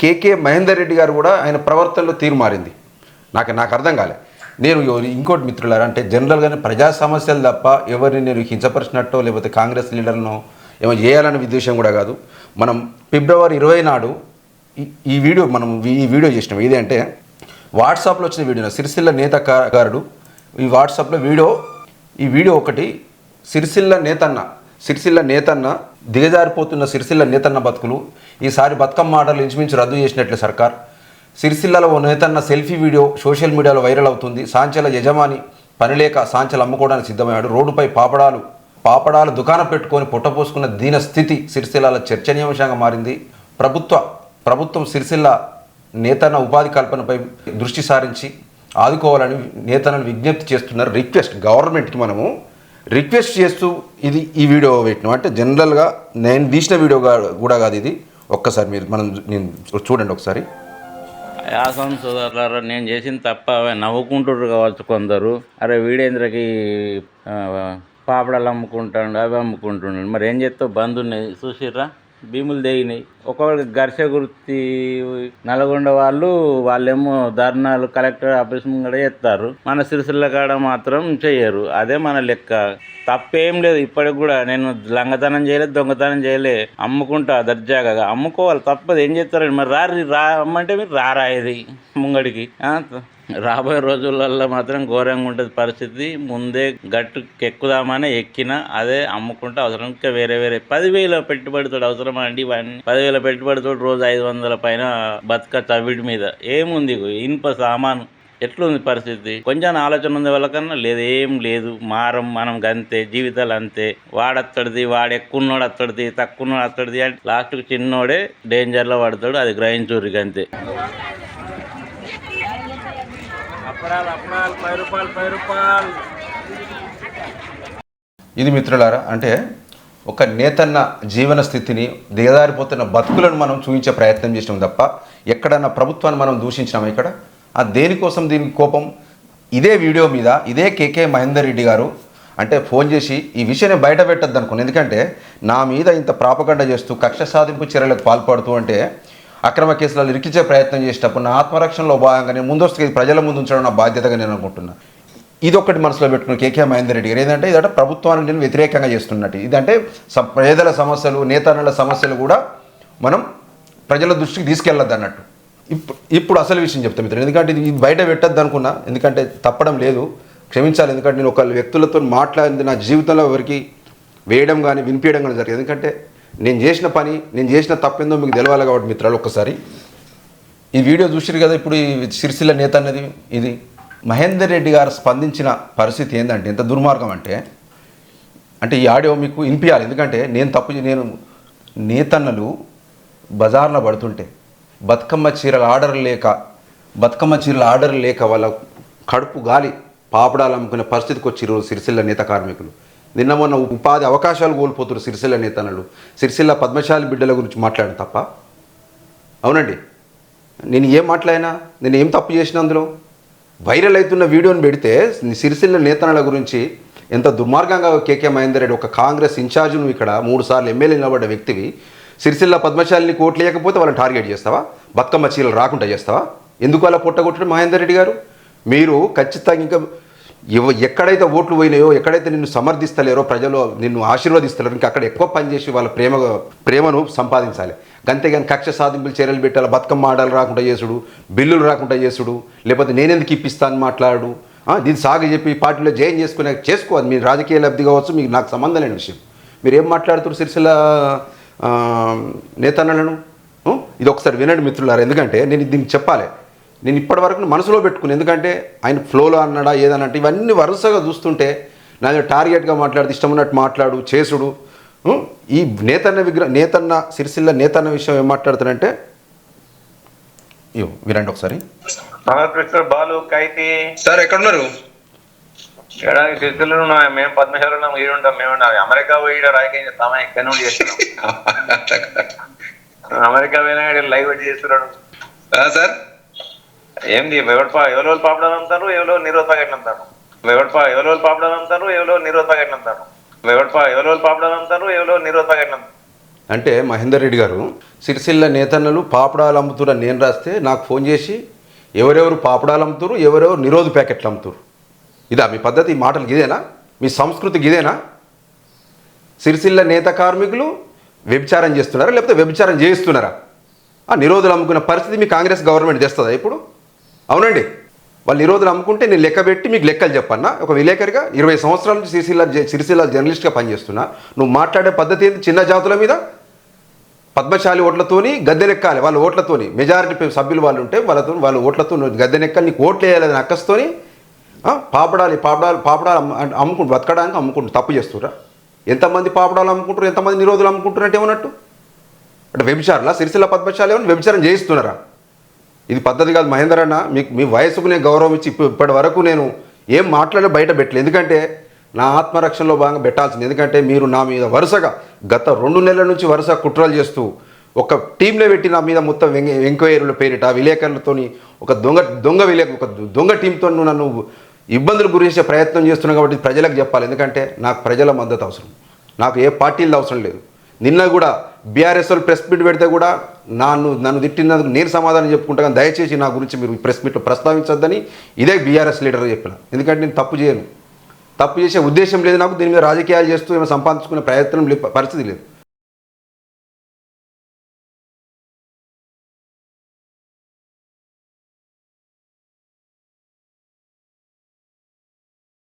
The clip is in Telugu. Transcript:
కేకే మహేందర్ రెడ్డి గారు కూడా ఆయన ప్రవర్తనలో తీరు మారింది. నాకు నాకు అర్థం కాలే. నేను ఇంకోటి మిత్రులారా అంటే జనరల్గానే ప్రజా సమస్యలు తప్ప ఎవరిని నేను హింసపరిచినట్టో లేకపోతే కాంగ్రెస్ లీడర్నో ఏమో చేయాలనే ఉద్దేశం కూడా కాదు. మనం ఫిబ్రవరి ఇరవై నాడు ఈ- వీడియో మనం ఈ వీడియో చేసినాం. ఇది అంటే వాట్సాప్లో వచ్చిన వీడియో సిరిసిల్ల నేతకారుడు ఈ వాట్సాప్లో వీడియో ఈ వీడియో ఒకటి సిరిసిల్ల నేతన్న సిరిసిల్ల నేతన్న దిగజారిపోతున్న సిరిసిల్ల నేతన్న బతుకులు ఈసారి బతుకమ్మ ఆటలు ఇంచుమించు రద్దు చేసినట్లే సర్కార్. సిరిసిల్లలో ఓ నేతన్న సెల్ఫీ వీడియో సోషల్ మీడియాలో వైరల్ అవుతుంది. సాంచల యజమాని పనిలేక సాంచలు అమ్ముకోవడానికి సిద్ధమయ్యాడు. రోడ్డుపై పాపడాలు పాపడాలు దుకాణం పెట్టుకొని పొట్టపోసుకున్న దీన స్థితి సిరిసిల్లాల చర్చనీయాంశంగా మారింది. ప్రభుత్వ ప్రభుత్వం సిరిసిల్ల నేతన్న ఉపాధి కల్పనపై దృష్టి సారించి ఆదుకోవాలని నేతలను విజ్ఞప్తి చేస్తున్నారు. రిక్వెస్ట్ గవర్నమెంట్కి మనము రిక్వెస్ట్ చేస్తూ ఇది ఈ వీడియో పెట్టినాం. అంటే జనరల్గా నేను తీసిన వీడియో కూడా కాదు ఇది. ఒక్కసారి మీరు మనం నేను చూడండి ఒకసారి. యాసం సోదరులారా నేను చేసిన తప్ప నవ్వుకుంటుండ్రు కావచ్చు కొందరు. అరే వీడేంద్రకి పాపడాలు అమ్ముకుంటాడు అవి అమ్ముకుంటున్నాడు మరి ఏం చేస్తావు? బంద్ ఉన్నాయి చూసిర్రా? భీములు దిగినాయి. ఒకవేళ ఘర్ష గుర్తి నల్గొండ వాళ్ళు వాళ్ళేమో ధర్నాలు కలెక్టర్ ఆఫీస్ ముంగడ చేస్తారు మన సిరిసిల్ల కాడ మాత్రం చేయరు అదే మన లెక్క. తప్పేం లేదు. ఇప్పటికి కూడా నేను లంగతనం చేయలేదు దొంగతనం చేయలే. అమ్ముకుంటా దర్జాగా అమ్ముకోవాలి తప్పదు. ఏం చేస్తారండి? మరి రారి రామ్మంటే మీరు రారా ఇది ముంగడికి రాబోయే రోజులలో మాత్రం ఘోరంగా ఉంటుంది పరిస్థితి. ముందే గట్టు ఎక్కుదామనే ఎక్కిన అదే అమ్ముకుంటే అవసరం. ఇంకా వేరే వేరే పదివేల పెట్టుబడితో అవసరమా అండి ఇవన్నీ? పదివేల పెట్టుబడితో రోజు ఐదు వందల పైన బతుక చవిడి మీద. ఏముంది ఇనుప సామాను. ఎట్లుంది పరిస్థితి? కొంచెం ఆలోచన ఉంది వాళ్ళకన్నా లేదు ఏం లేదు. మారం మనం అంతే జీవితాలు అంతే. వాడత్తడిది వాడు ఎక్కున్నోడు అత్తడిది తక్కువనోడు అత్తడిది అంటే లాస్ట్కి చిన్నోడే డేంజర్లో పడతాడు. అది గ్రహించూరికి అంతే. అప్పడాలు అప్పడాలు పది రూపాయలు పది రూపాయలు. ఇది మిత్రులారా అంటే ఒక నేతన్న జీవన స్థితిని దిగదారిపోతున్న బతుకులను మనం చూపించే ప్రయత్నం చేసినాం తప్ప ఎక్కడన్నా ప్రభుత్వాన్ని మనం దూషించినాం ఇక్కడ? ఆ దేనికోసం దీనికి కోపం? ఇదే వీడియో మీద ఇదే కేకే మహేందర్ రెడ్డి గారు అంటే ఫోన్ చేసి ఈ విషయాన్ని బయట పెట్టద్దు అనుకున్నాను. ఎందుకంటే నా మీద ఇంత ప్రాపగండ చేస్తూ కక్ష సాధింపు చర్యలకు పాల్పడుతూ అంటే అక్రమ కేసులలో ఇరికించే ప్రయత్నం చేసేటప్పుడు నా ఆత్మరక్షణలో భాగంగానే నేను ముందస్తుగా ప్రజల ముందు ఉంచడం నా బాధ్యతగా నేను అనుకుంటున్నా. ఇది ఒక్కటి మనసులో పెట్టుకుని కేకే మహేందర్ రెడ్డి గారు ఏంటంటే ఇదంటే ప్రభుత్వానికి నేను వ్యతిరేకంగా చేస్తున్నట్టు. ఇదంటే పేదల సమస్యలు నేతన్నల సమస్యలు కూడా మనం ప్రజల దృష్టికి తీసుకెళ్ళద్దు అన్నట్టు ఇప్పుడు ఇప్పుడు అసలు విషయం చెప్తాను మిత్రులు ఎందుకంటే ఇది ఇది బయట పెట్టద్దు అనుకున్నా ఎందుకంటే తప్పడం లేదు. క్షమించాలి ఎందుకంటే నేను ఒక వ్యక్తులతో మాట్లాడింది నా జీవితంలో ఎవరికి వేయడం కానీ వినిపించడం కానీ జరిగింది. ఎందుకంటే నేను చేసిన పని నేను చేసిన తప్పేందో మీకు తెలవాలి కాబట్టి మిత్రాలు ఒక్కసారి. ఈ వీడియో చూసిరు కదా ఇప్పుడు ఈ సిరిసిల్ల నేత అన్నది ఇది మహేందర్ రెడ్డి గారు స్పందించిన పరిస్థితి ఏంటంటే ఎంత దుర్మార్గం అంటే అంటే ఈ ఆడియో మీకు వినిపించాలి ఎందుకంటే నేను తప్పు నేను నేతన్నలు బజార్లో పడుతుంటే బతుకమ్మ చీరల ఆర్డర్ లేక బతుకమ్మ చీరల ఆర్డర్ లేక వాళ్ళ కడుపు గాలి పాపడాలు అమ్ముకునే పరిస్థితికి వచ్చిర్రు సిరిసిల్ల నేత కార్మికులు. నిన్న మొన్న ఉపాధి అవకాశాలు కోల్పోతున్నారు సిరిసిల్ల నేతన్నలు సిరిసిల్ల పద్మశాలి బిడ్డల గురించి మాట్లాడను తప్ప? అవునండి. నేను ఏం మాట్లాడినా? నేను ఏం తప్పు చేసిన అందులో? వైరల్ అవుతున్న వీడియోని పెడితే సిరిసిల్ల నేతనల గురించి ఎంత దుర్మార్గంగా కేకే మహేందర్ రెడ్డి ఒక కాంగ్రెస్ ఇన్ఛార్జ్ నువ్వు ఇక్కడ మూడు సార్లు ఎమ్మెల్యే నిలబడ్డ వ్యక్తివి సిరిసిల్ల పద్మశాలిని కోట్లు లేకపోతే వాళ్ళని టార్గెట్ చేస్తావా? బతుకమ్మ చీరలు రాకుండా చేస్తావా? ఎందుకు అలా పొట్టగొట్టడం మహేందర్ రెడ్డి గారు? మీరు ఖచ్చితంగా ఇంకా ఇవ ఎక్కడైతే ఓట్లు పోయినాయో ఎక్కడైతే నిన్ను సమర్థిస్తలేరో ప్రజలు నిన్ను ఆశీర్వదిస్తలేరు ఇంకా అక్కడ ఎక్కువ పనిచేసి వాళ్ళ ప్రేమ ప్రేమను సంపాదించాలి. అంతేగాని కక్ష సాధింపులు చర్యలు పెట్టాలి బతుకమ్మ ఆడాలు రాకుండా చేసుడు బిల్లులు రాకుండా చేసుడు లేకపోతే నేనెందుకు ఇప్పిస్తాను మాట్లాడు. దీన్ని సాగు చెప్పి పార్టీలో జైన్ చేసుకునే చేసుకోవాలి మీ రాజకీయ లబ్ధి కావచ్చు మీకు నాకు సంబంధం లేని విషయం. మీరు ఏం మాట్లాడుతున్నారు సిరిసిల్ల నేతన్నలను? ఇది ఒకసారి వినండి మిత్రులారా ఎందుకంటే నేను దీనికి చెప్పాలి. నేను ఇప్పటి వరకు మనసులో పెట్టుకుని ఎందుకంటే ఆయన ఫ్లోలో అన్నాడా ఏదనంటే ఇవన్నీ వరుసగా చూస్తుంటే నా టార్గెట్గా మాట్లాడితే ఇష్టం ఉన్నట్టు మాట్లాడు చేసుడు? ఈ నేతన్న విగ్రహ నేతన్న సిరిసిల్ల నేతన్న విషయం ఏం మాట్లాడుతానంటే ఇవ్వు వినండి ఒకసారి. బాలు కైతి. సార్ ఎక్కడున్నారు? ఏడాది సిరిసిల్లు ఉన్నాం మేము పద్మశాలలో ఈడు ఉంటాం మేము అమెరికా పోయి రాజకీయం చేస్తామా ఇక్కడ నుండి చేస్తున్నాం అమెరికా పోయినా లైవ్ చేస్తున్నాడు. సార్? ఏంది ఎవరి ఎవరో పాపడాలు అంటారు ఎవరో నిరోధ ప్యాకెట్లు అంటారు? ఎవరి ఎవరో పాపడాలు అంటారు ఎవరో నిరోధ ప్యాకెట్లు అంటారు? ఎవరి ఎవరో పాపడాలు అంటారు ఎవరో నిరోధ ప్యాకెట్లు అంటే మహేందర్ రెడ్డి గారు సిరిసిల్ల నేతన్నలు పాపడాలు అమ్ముతున్న నేను రాస్తే నాకు ఫోన్ చేసి ఎవరెవరు పాపడాలు అమ్ముతురు ఎవరెవరు నిరోధ ప్యాకెట్లు అమ్ముతురు ఇదా మీ పద్ధతి ఈ మాటలు ఇదేనా? మీ సంస్కృతి ఇదేనా? సిరిసిల్ల నేత కార్మికులు వ్యభిచారం చేస్తున్నారా లేకపోతే వ్యభిచారం చేయిస్తున్నారా? ఆ నిరోధులు అమ్ముకున్న పరిస్థితి మీ కాంగ్రెస్ గవర్నమెంట్ చేస్తుందా ఇప్పుడు? అవునండి. వాళ్ళు ఈ రోజులు అమ్ముకుంటే నేను లెక్క పెట్టి మీకు లెక్కలు చెప్పన్నా. ఒక విలేకరిగా ఇరవై సంవత్సరాల నుంచి సిరిసిల్ల జ- సిరిసిల్ల జర్నలిస్ట్గా పనిచేస్తున్నా. నువ్వు మాట్లాడే పద్ధతి ఏంటి చిన్న జాతుల మీద పద్మశాలి ఓట్లతోని గద్దెనెక్కాలి వాళ్ళ ఓట్లతోని. మెజారిటీ సభ్యులు వాళ్ళు ఉంటే వాళ్ళతో వాళ్ళ ఓట్లతో గద్దెనెక్కాలి నీకు ఓట్లు వేయాలని అక్కస్తోని పాపడాలి పాపడాలు పాపడాలు అమ్ముకుంటు బతకడానికి అమ్ముకుంటు తప్పు చేస్తురా ఎంతమంది పాపడాలు అమ్ముకుంటారు ఎంతమంది నిరోధులు అమ్ముకుంటున్నట్టు అంటే ఏమన్నట్టు? అంటే వ్యభిచారులా? సిరిసిల్ల పద్మశాలి ఏమన్నా వ్యభిచారం చేయిస్తున్నారా? ఇది పద్ధతి కాదు మహేందర్ అన్న మీకు మీ వయసుకు నేను గౌరవం ఇచ్చి ఇప్పటి వరకు నేను ఏం మాట్లాడి బయట పెట్టలేదు. ఎందుకంటే నా ఆత్మరక్షణలో భాగంగా పెట్టాల్సింది. ఎందుకంటే మీరు నా మీద వరుసగా గత రెండు నెలల నుంచి వరుస కుట్రలు చేస్తూ ఒక టీంలో పెట్టి నా మీద మొత్తం వెంక ఎంక్వైరీల పేరిట విలేకరులతోని ఒక దొంగ దొంగ విలేక ఒక దొంగ టీంతో నన్ను ఇబ్బందులు గురించే ప్రయత్నం చేస్తున్నావు కాబట్టి ప్రజలకు చెప్పాలి. ఎందుకంటే నాకు ప్రజల మద్దతు అవసరం. నాకు ఏ పార్టీలు అవసరం లేదు. నిన్న కూడా బీఆర్ఎస్ వాళ్ళు ప్రెస్ మీట్ పెడితే కూడా నన్ను నన్ను తిట్టినందుకు నేను సమాధానం చెప్పుకుంటా కానీ దయచేసి నా గురించి మీరు ప్రెస్ మీట్లో ప్రస్తావించొద్దని ఇదే బీఆర్ఎస్ లీడర్ చెప్పిన. ఎందుకంటే నేను తప్పు చేయను. తప్పు చేసే ఉద్దేశం లేదు నాకు దీని మీద రాజకీయాలు చేస్తూ ఏమైనా సంపాదించుకునే ప్రయత్నం పరిస్థితి లేదు.